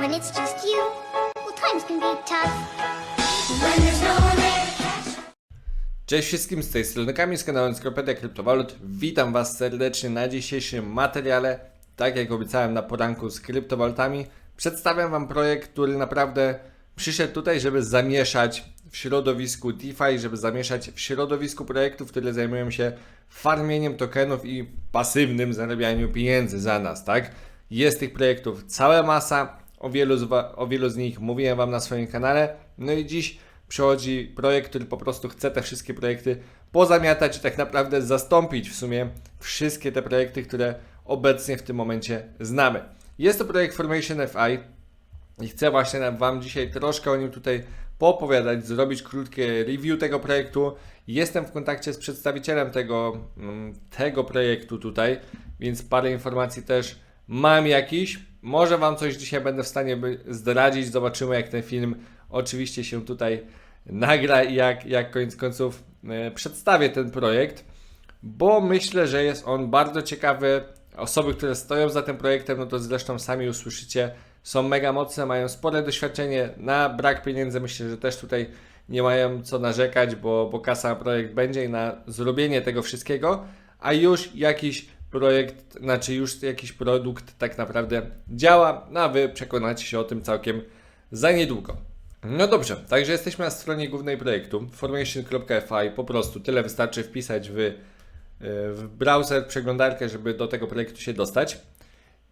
When it's just you, well, times can be tough. When there's no one there Cześć wszystkim, z tej strony Kamil z kanału Encyklopedia Kryptowalut. Witam Was serdecznie na dzisiejszym materiale. Tak jak obiecałem na poranku z kryptowalutami, przedstawiam Wam projekt, który naprawdę przyszedł tutaj, żeby zamieszać w środowisku DeFi, żeby zamieszać w środowisku projektów, które zajmują się farmieniem tokenów i pasywnym zarabianiu pieniędzy za nas, tak? Jest tych projektów cała masa, o wielu, z o wielu z nich mówiłem Wam na swoim kanale. No i dziś przychodzi projekt, który po prostu chce te wszystkie projekty pozamiatać i tak naprawdę zastąpić w sumie wszystkie te projekty, które obecnie w tym momencie znamy. Jest to projekt Formation FI i chcę właśnie Wam dzisiaj troszkę o nim tutaj poopowiadać, zrobić krótkie review tego projektu. Jestem w kontakcie z przedstawicielem tego, mm, tego projektu tutaj, więc parę informacji też mam jakiś. Może Wam coś dzisiaj będę w stanie zdradzić. Zobaczymy, jak ten film oczywiście się tutaj nagra i jak, jak koniec końców e, przedstawię ten projekt, bo myślę, że jest on bardzo ciekawy. Osoby, które stoją za tym projektem, no to zresztą sami usłyszycie, są mega mocne, mają spore doświadczenie. Na brak pieniędzy myślę, że też tutaj nie mają co narzekać, bo, bo kasa na projekt będzie i na zrobienie tego wszystkiego, a już jakiś projekt, znaczy już jakiś produkt tak naprawdę działa, no a Wy przekonacie się o tym całkiem za niedługo. No dobrze, także jesteśmy na stronie głównej projektu formation.fi, po prostu tyle wystarczy wpisać w, e, w browser, przeglądarkę, żeby do tego projektu się dostać.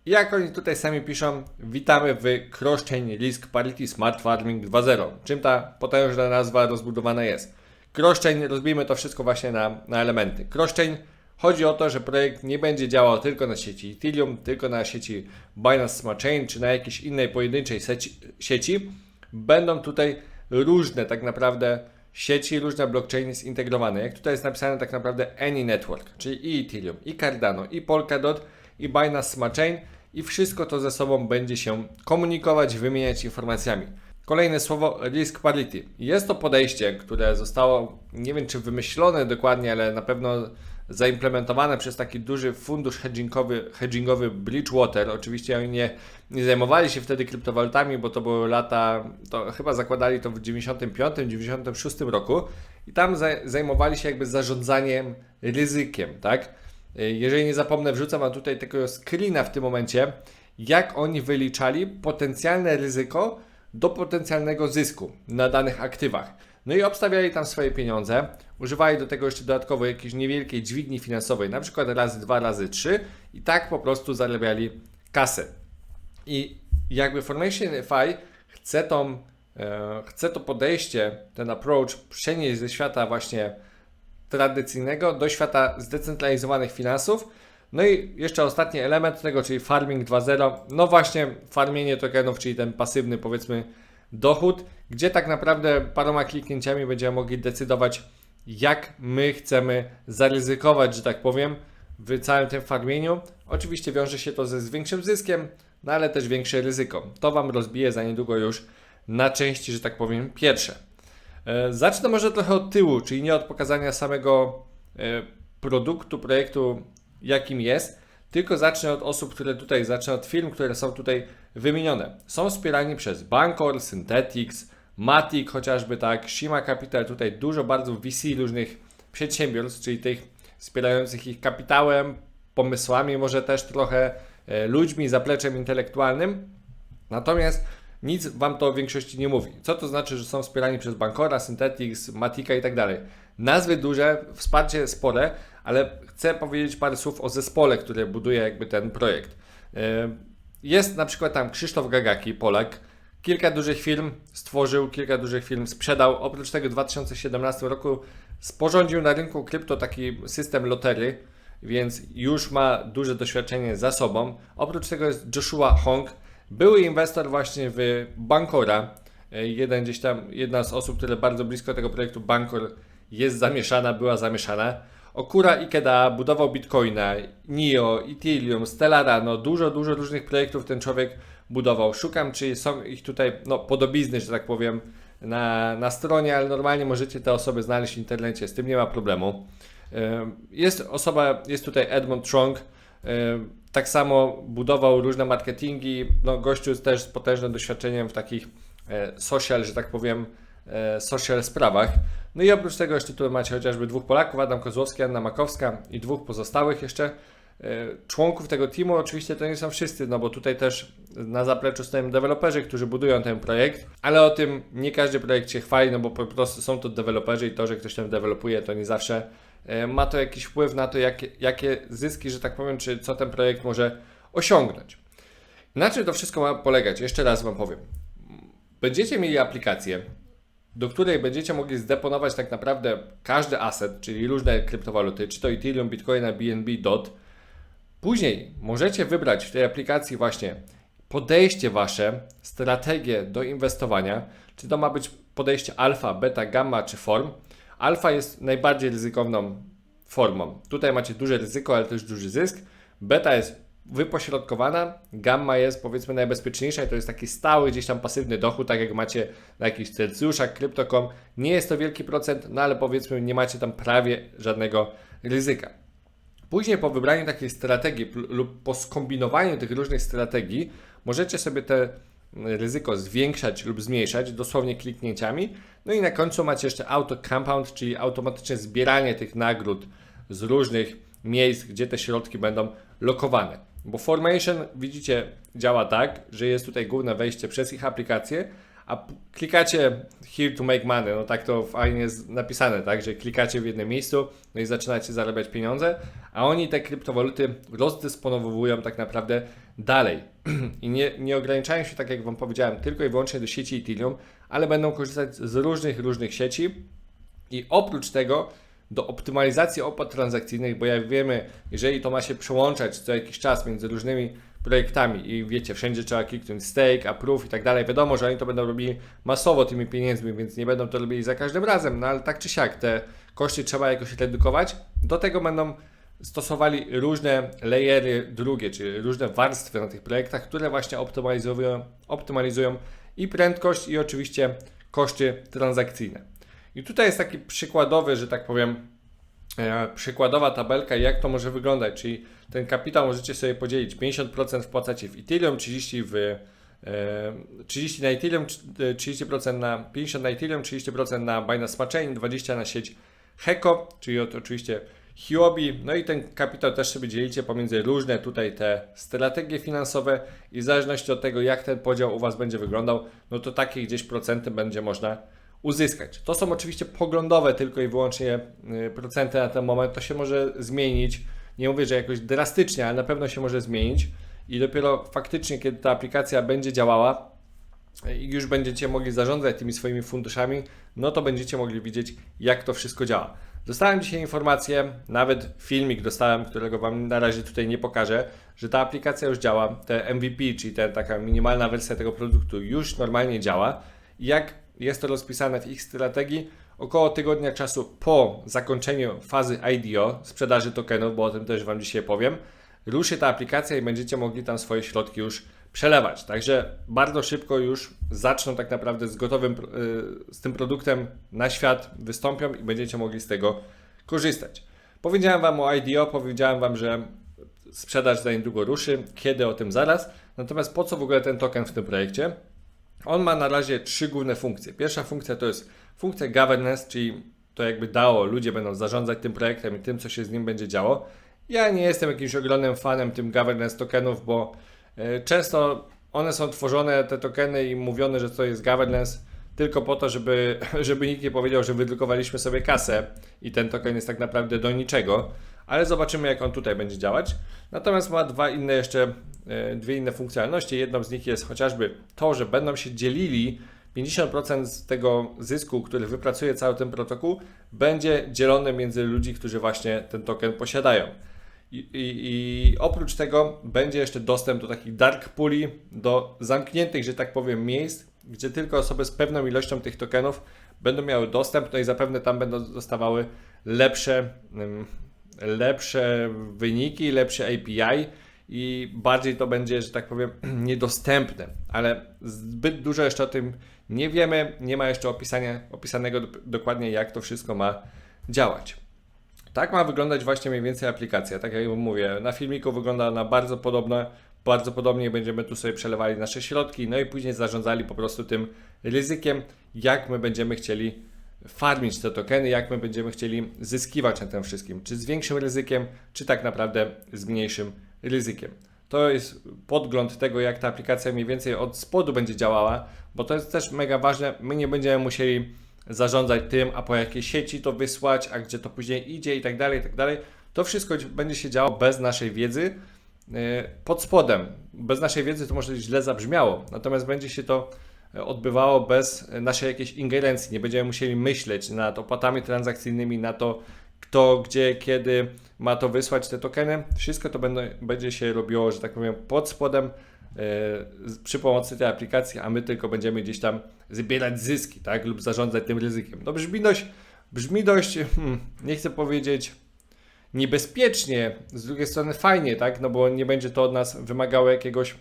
Jak oni tutaj sami piszą, witamy w Cross-Chain Risk Parity Smart Farming 2.0. Czym ta potężna nazwa rozbudowana jest? Cross-Chain, rozbijmy to wszystko właśnie na, na elementy. Cross-Chain chodzi o to, że projekt nie będzie działał tylko na sieci Ethereum, tylko na sieci Binance Smart Chain, czy na jakiejś innej pojedynczej sieci, sieci. Będą tutaj różne tak naprawdę sieci, różne blockchainy zintegrowane. Jak tutaj jest napisane tak naprawdę Any Network, czyli i Ethereum, i Cardano, i Polkadot, i Binance Smart Chain i wszystko to ze sobą będzie się komunikować, wymieniać informacjami. Kolejne słowo risk parity. Jest to podejście, które zostało, nie wiem czy wymyślone dokładnie, ale na pewno zaimplementowane przez taki duży fundusz hedgingowy, hedgingowy Bridgewater. Oczywiście oni nie, nie zajmowali się wtedy kryptowalutami, bo to były lata, to chyba zakładali to w 95-96 roku i tam za, zajmowali się jakby zarządzaniem ryzykiem, tak? Jeżeli nie zapomnę, wrzucam Wam tutaj takiego screena w tym momencie, jak oni wyliczali potencjalne ryzyko do potencjalnego zysku na danych aktywach. No i obstawiali tam swoje pieniądze, używali do tego jeszcze dodatkowo jakiejś niewielkiej dźwigni finansowej, na przykład razy dwa, razy trzy i tak po prostu zarabiali kasę. I jakby Formation FI chce, tą, e, chce to podejście, ten approach przenieść ze świata właśnie tradycyjnego do świata zdecentralizowanych finansów. No i jeszcze ostatni element tego, czyli farming 2.0. No właśnie farmienie tokenów, czyli ten pasywny powiedzmy dochód, gdzie tak naprawdę paroma kliknięciami będziemy mogli decydować, jak my chcemy zaryzykować, że tak powiem, w całym tym farmieniu. Oczywiście wiąże się to ze większym zyskiem, no ale też większe ryzyko. To Wam rozbije za niedługo już na części, że tak powiem, pierwsze. E, Zacznę może trochę od tyłu, czyli nie od pokazania samego e, produktu, projektu, jakim jest, tylko zacznę od osób, które tutaj, zacznę od firm, które są tutaj wymienione. Są wspierani przez Bancor, Synthetics, Matic chociażby tak, Shima Capital, tutaj dużo bardzo VC różnych przedsiębiorstw, czyli tych wspierających ich kapitałem, pomysłami, może też trochę e, ludźmi, zapleczem intelektualnym. Natomiast nic Wam to w większości nie mówi. Co to znaczy, że są wspierani przez Bancora, Synthetics, Matika i tak dalej. Nazwy duże, wsparcie spore, ale chcę powiedzieć parę słów o zespole, który buduje jakby ten projekt. Yy, Jest na przykład tam Krzysztof Gagaki, Polak. Kilka dużych firm stworzył, kilka dużych firm sprzedał. Oprócz tego w 2017 roku sporządził na rynku krypto taki system lotery, więc już ma duże doświadczenie za sobą. Oprócz tego jest Joshua Hong, były inwestor właśnie w Bancora. Jeden gdzieś tam, jedna z osób, które bardzo blisko tego projektu Bancor jest zamieszana, była zamieszana. Okura Ikeda budował Bitcoina, NIO, Ethereum, Stellara, no dużo, dużo różnych projektów ten człowiek budował. Szukam, czy są ich tutaj, no podobizny, że tak powiem, na, na stronie, ale normalnie możecie te osoby znaleźć w internecie, z tym nie ma problemu. Jest osoba, jest tutaj Edmund Trong, Tak samo budował różne marketingi. No, gościu jest też z potężnym doświadczeniem w takich e, social, że tak powiem, e, social sprawach. No i oprócz tego jeszcze tutaj macie chociażby dwóch Polaków, Adam Kozłowski, Anna Makowska i dwóch pozostałych jeszcze członków tego teamu. Oczywiście to nie są wszyscy, no bo tutaj też na zapleczu stoją deweloperzy, którzy budują ten projekt, ale o tym nie każdy projekt się chwali, no bo po prostu są to deweloperzy i to, że ktoś tam dewelopuje, to nie zawsze e, ma to jakiś wpływ na to, jakie, jakie zyski, że tak powiem, czy co ten projekt może osiągnąć. Na czym to wszystko ma polegać? Jeszcze raz Wam powiem. Będziecie mieli aplikację, do której będziecie mogli zdeponować tak naprawdę każdy asset, czyli różne kryptowaluty, czy to Ethereum, Bitcoina, BNB, DOT. Później możecie wybrać w tej aplikacji właśnie podejście Wasze, strategię do inwestowania, czy to ma być podejście alfa, beta, gamma czy form. Alfa jest najbardziej ryzykowną formą. Tutaj macie duże ryzyko, ale też duży zysk. Beta jest wypośrodkowana, gamma jest powiedzmy najbezpieczniejsza i to jest taki stały gdzieś tam pasywny dochód, tak jak macie na jakichś Celsiuszach, Crypto.com. Nie jest to wielki procent, no ale powiedzmy nie macie tam prawie żadnego ryzyka. Później po wybraniu takiej strategii lub po skombinowaniu tych różnych strategii możecie sobie te ryzyko zwiększać lub zmniejszać dosłownie kliknięciami. No i na końcu macie jeszcze auto compound, czyli automatyczne zbieranie tych nagród z różnych miejsc, gdzie te środki będą lokowane. Bo Formation widzicie działa tak, że jest tutaj główne wejście przez ich aplikację, a klikacie here to make money, no tak to fajnie jest napisane, tak, że klikacie w jednym miejscu, no i zaczynacie zarabiać pieniądze, a oni te kryptowaluty rozdysponowują tak naprawdę dalej. I nie, nie ograniczają się, tak jak Wam powiedziałem, tylko i wyłącznie do sieci Ethereum, ale będą korzystać z różnych, różnych sieci. I oprócz tego do optymalizacji opłat transakcyjnych, bo jak wiemy, jeżeli to ma się przełączać co jakiś czas między różnymi projektami i wiecie, wszędzie trzeba kliknąć stake, approve i tak dalej, wiadomo, że oni to będą robili masowo tymi pieniędzmi, więc nie będą to robili za każdym razem, no ale tak czy siak te koszty trzeba jakoś redukować. Do tego będą stosowali różne layery drugie, czyli różne warstwy na tych projektach, które właśnie optymalizują, optymalizują i prędkość i oczywiście koszty transakcyjne. I tutaj jest taki przykładowy, że tak powiem, przykładowa tabelka, jak to może wyglądać. Czyli ten kapitał możecie sobie podzielić 50% wpłacacie w Ethereum, 30 w e, 30 na Ethereum, c- e, 30% na 50 na Ethereum, 30% na Binance Smart Chain, 20 na sieć Heco, czyli od, oczywiście Huobi. No i ten kapitał też sobie dzielicie pomiędzy różne tutaj te strategie finansowe i w zależności od tego, jak ten podział u Was będzie wyglądał, no to takie gdzieś procenty będzie można uzyskać. To są oczywiście poglądowe tylko i wyłącznie y, procenty na ten moment. To się może zmienić. Nie mówię, że jakoś drastycznie, ale na pewno się może zmienić. I dopiero faktycznie, kiedy ta aplikacja będzie działała i już będziecie mogli zarządzać tymi swoimi funduszami, no to będziecie mogli widzieć, jak to wszystko działa. Dostałem dzisiaj informację, nawet filmik dostałem, którego Wam na razie tutaj nie pokażę, że ta aplikacja już działa. Te MVP, czyli ta taka minimalna wersja tego produktu, już normalnie działa. Jak jest to rozpisane w ich strategii, około tygodnia czasu po zakończeniu fazy IDO, sprzedaży tokenów, bo o tym też Wam dzisiaj powiem, ruszy ta aplikacja i będziecie mogli tam swoje środki już przelewać. Także bardzo szybko już zaczną tak naprawdę z gotowym, y, z tym produktem na świat, wystąpią i będziecie mogli z tego korzystać. Powiedziałem Wam o IDO, powiedziałem Wam, że sprzedaż za niedługo ruszy, kiedy o tym zaraz. Natomiast po co w ogóle ten token w tym projekcie? On ma na razie trzy główne funkcje. Pierwsza funkcja to jest funkcja governance, czyli to jakby dało, ludzie będą zarządzać tym projektem i tym, co się z nim będzie działo. Ja nie jestem jakimś ogromnym fanem tym governance tokenów, bo e, często one są tworzone, te tokeny i mówione, że to jest governance tylko po to, żeby, żeby nikt nie powiedział, że wydrukowaliśmy sobie kasę i ten token jest tak naprawdę do niczego, ale zobaczymy jak on tutaj będzie działać. Natomiast ma dwa inne jeszcze, e, dwie inne funkcjonalności. Jedną z nich jest chociażby to, że będą się dzielili 50% z tego zysku, który wypracuje cały ten protokół, będzie dzielone między ludzi, którzy właśnie ten token posiadają. I, i, I oprócz tego będzie jeszcze dostęp do takich dark pooli, do zamkniętych, że tak powiem, miejsc, gdzie tylko osoby z pewną ilością tych tokenów będą miały dostęp, no i zapewne tam będą dostawały lepsze, lepsze wyniki, lepsze API i bardziej to będzie, że tak powiem, niedostępne. Ale zbyt dużo jeszcze o tym nie wiemy, nie ma jeszcze opisania, opisanego do, dokładnie, jak to wszystko ma działać. Tak ma wyglądać właśnie mniej więcej aplikacja. Tak jak mówię, na filmiku wygląda ona bardzo podobno. Bardzo podobnie będziemy tu sobie przelewali nasze środki, no i później zarządzali po prostu tym ryzykiem, jak my będziemy chcieli farmić te tokeny, jak my będziemy chcieli zyskiwać na tym wszystkim. Czy z większym ryzykiem, czy tak naprawdę z mniejszym ryzykiem. To jest podgląd tego, jak ta aplikacja mniej więcej od spodu będzie działała, bo to jest też mega ważne. My nie będziemy musieli zarządzać tym, a po jakiej sieci to wysłać, a gdzie to później idzie i tak dalej, i tak dalej. To wszystko będzie się działo bez naszej wiedzy yy, pod spodem. Bez naszej wiedzy to może źle zabrzmiało, natomiast będzie się to odbywało bez naszej jakiejś ingerencji. Nie będziemy musieli myśleć nad opłatami transakcyjnymi, na to, kto, gdzie, kiedy ma to wysłać te tokeny. Wszystko to będą, będzie się robiło, że tak powiem, pod spodem z- przy pomocy tej aplikacji, a my tylko będziemy gdzieś tam zbierać zyski, tak, lub zarządzać tym ryzykiem. No brzmi dość, brzmi dość, hmm, nie chcę powiedzieć niebezpiecznie, z drugiej strony fajnie, tak, no bo nie będzie to od nas wymagało jakiegoś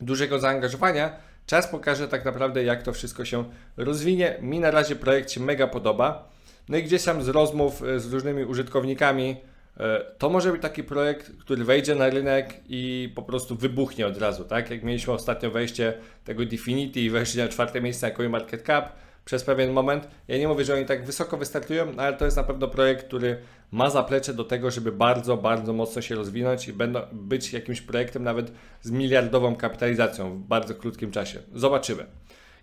dużego zaangażowania. Czas pokaże tak naprawdę, jak to wszystko się rozwinie. Mi na razie projekt się mega podoba. No i gdzieś tam z rozmów e, z różnymi użytkownikami, e, to może być taki projekt, który wejdzie na rynek i po prostu wybuchnie od razu, tak? Jak mieliśmy ostatnio wejście tego Definity i wejście na czwarte miejsce na CoinMarketCap przez pewien moment. Ja nie mówię, że oni tak wysoko wystartują, no ale to jest na pewno projekt, który ma zaplecze do tego, żeby bardzo, bardzo mocno się rozwinąć i będą być jakimś projektem nawet z miliardową kapitalizacją w bardzo krótkim czasie. Zobaczymy.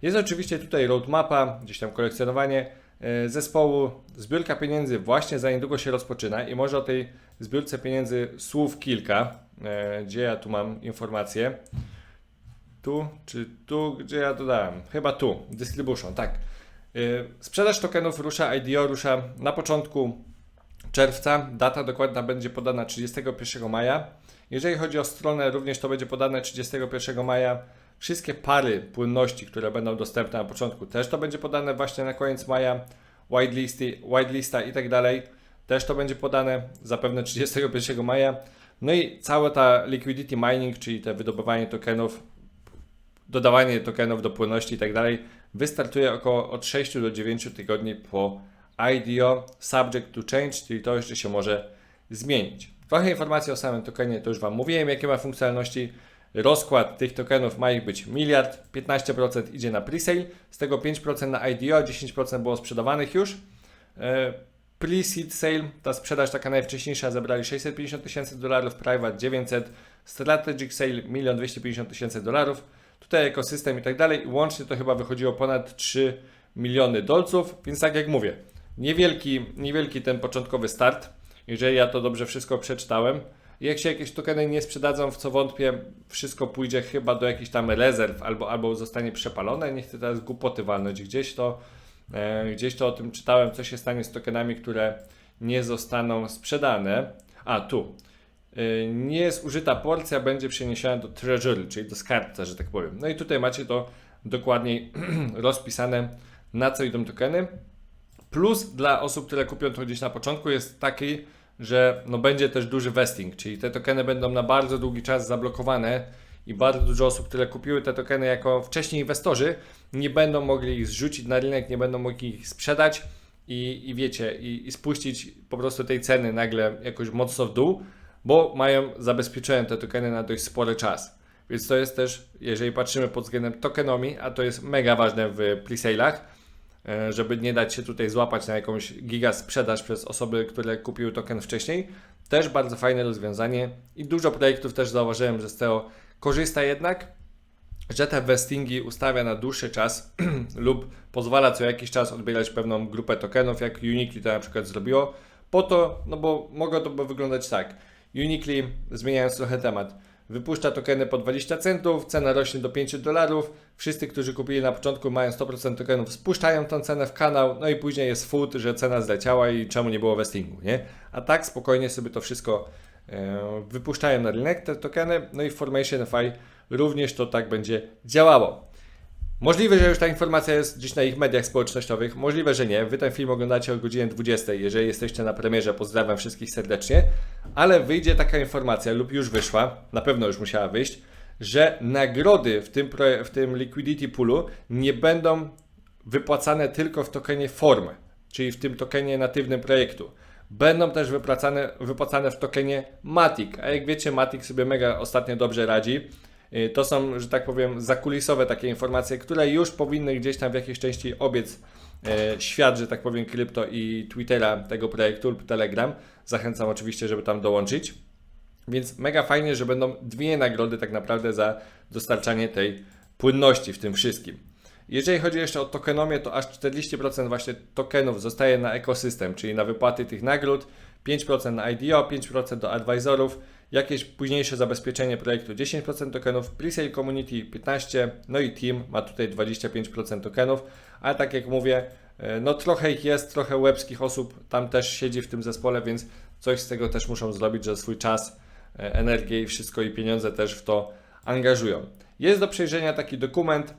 Jest oczywiście tutaj roadmapa, gdzieś tam kolekcjonowanie e, zespołu, zbiórka pieniędzy właśnie za niedługo się rozpoczyna i może o tej zbiórce pieniędzy słów kilka. E, Gdzie ja tu mam informacje? Tu czy tu, gdzie ja dodałem? Chyba tu, distribution, tak. Yy, Sprzedaż tokenów rusza, IDO rusza na początku czerwca. Data dokładna będzie podana 31 maja. Jeżeli chodzi o stronę, również to będzie podane 31 maja. Wszystkie pary płynności, które będą dostępne na początku, też to będzie podane właśnie na koniec maja. Whitelisty, whitelista i tak dalej. Też to będzie podane zapewne 31 maja. No i cała ta liquidity mining, czyli te wydobywanie tokenów, dodawanie tokenów do płynności i tak dalej, wystartuje około od 6 do 9 tygodni po IDO subject to change, czyli to jeszcze się może zmienić. Trochę informacji o samym tokenie to już Wam mówiłem, jakie ma funkcjonalności. Rozkład tych tokenów ma ich być miliard, 15% idzie na presale, z tego 5% na IDO, 10% było sprzedawanych już. E, Pre-seed sale, ta sprzedaż taka najwcześniejsza, zebrali 650 tysięcy dolarów, private 900, strategic sale 1 250 tysięcy dolarów. Tutaj ekosystem i tak dalej. Łącznie to chyba wychodziło ponad 3 miliony dolców, więc tak jak mówię, niewielki, niewielki ten początkowy start, jeżeli ja to dobrze wszystko przeczytałem. Jak się jakieś tokeny nie sprzedadzą, w co wątpię, wszystko pójdzie chyba do jakichś tam rezerw albo, albo zostanie przepalone. Nie chcę teraz głupoty walnąć. Gdzieś to, e, gdzieś to o tym czytałem, co się stanie z tokenami, które nie zostaną sprzedane. A, tu. Y, niezużyta porcja będzie przeniesiona do treasury, czyli do skarbca, że tak powiem. No i tutaj macie to dokładniej rozpisane, na co idą tokeny. Plus dla osób, które kupią to gdzieś na początku jest taki, że no będzie też duży vesting, czyli te tokeny będą na bardzo długi czas zablokowane i bardzo dużo osób, które kupiły te tokeny jako wcześniej inwestorzy, nie będą mogli ich zrzucić na rynek, nie będą mogli ich sprzedać i, i wiecie, i, i spuścić po prostu tej ceny nagle jakoś mocno w dół, bo mają zabezpieczone te tokeny na dość spory czas. Więc to jest też, jeżeli patrzymy pod względem tokenomii, a to jest mega ważne w pre-sale'ach, e, żeby nie dać się tutaj złapać na jakąś giga sprzedaż przez osoby, które kupiły token wcześniej. Też bardzo fajne rozwiązanie i dużo projektów też zauważyłem, że z tego korzysta jednak, że te vestingi ustawia na dłuższy czas lub pozwala co jakiś czas odbierać pewną grupę tokenów, jak Uniqli to na przykład zrobiło, po to, no bo mogło to wyglądać tak. Uniqli, zmieniając trochę temat, wypuszcza tokeny po 20 centów, cena rośnie do 5 dolarów, wszyscy, którzy kupili na początku mają 100% tokenów, spuszczają tą cenę w kanał, no i później jest food, że cena zleciała i czemu nie było vestingu, nie? A tak spokojnie sobie to wszystko e, wypuszczają na rynek, te tokeny, no i Formation FI również to tak będzie działało. Możliwe, że już ta informacja jest gdzieś na ich mediach społecznościowych, możliwe, że nie. Wy ten film oglądacie o godzinie 20, jeżeli jesteście na premierze, pozdrawiam wszystkich serdecznie, ale wyjdzie taka informacja lub już wyszła, na pewno już musiała wyjść, że nagrody w tym, w tym liquidity poolu nie będą wypłacane tylko w tokenie formy, czyli w tym tokenie natywnym projektu, będą też wypłacane, wypłacane w tokenie Matic. A jak wiecie, Matic sobie mega ostatnio dobrze radzi. Y, To są, że tak powiem, zakulisowe takie informacje, które już powinny gdzieś tam w jakiejś części obiec e, świat, że tak powiem, krypto i Twittera tego projektu lub Telegram. Zachęcam oczywiście, żeby tam dołączyć. Więc mega fajnie, że będą dwie nagrody tak naprawdę za dostarczanie tej płynności w tym wszystkim. Jeżeli chodzi jeszcze o tokenomię, to aż 40% właśnie tokenów zostaje na ekosystem, czyli na wypłaty tych nagród, 5% na IDO, 5% do advisorów, jakieś późniejsze zabezpieczenie projektu 10% tokenów, presale community 15%, no i team ma tutaj 25% tokenów, ale tak jak mówię, e, no trochę ich jest, trochę łebskich osób tam też siedzi w tym zespole, więc coś z tego też muszą zrobić, że swój czas, e, energię i wszystko i pieniądze też w to angażują. Jest do przejrzenia taki dokument,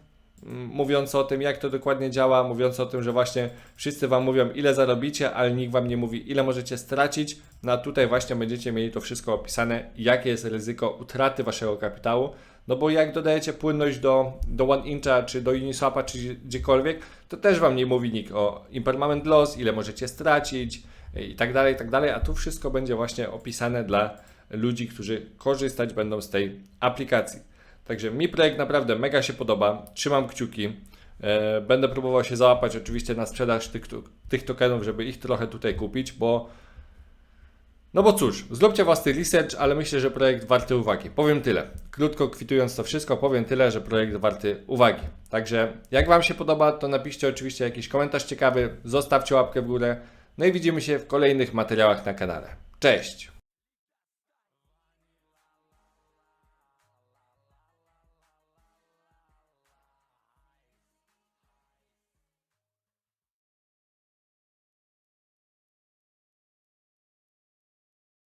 mówiący o tym, jak to dokładnie działa, mówiący o tym, że właśnie wszyscy Wam mówią, ile zarobicie, ale nikt Wam nie mówi, ile możecie stracić. No a tutaj właśnie będziecie mieli to wszystko opisane, jakie jest ryzyko utraty Waszego kapitału. No bo jak dodajecie płynność do, do OneIncha, czy do Uniswapa, czy gdzie- gdziekolwiek, to też Wam nie mówi nikt o impermanent loss, ile możecie stracić e, i tak dalej, i tak dalej, a tu wszystko będzie właśnie opisane dla ludzi, którzy korzystać będą z tej aplikacji. Także mi projekt naprawdę mega się podoba, trzymam kciuki. E, Będę próbował się załapać oczywiście na sprzedaż tych, tych tokenów, żeby ich trochę tutaj kupić, bo no bo cóż, zróbcie własny research, ale myślę, że projekt warty uwagi. Powiem tyle. Krótko kwitując to wszystko, powiem tyle, że projekt warty uwagi. Także jak Wam się podoba, to napiszcie oczywiście jakiś komentarz ciekawy, zostawcie łapkę w górę. No i widzimy się w kolejnych materiałach na kanale. Cześć!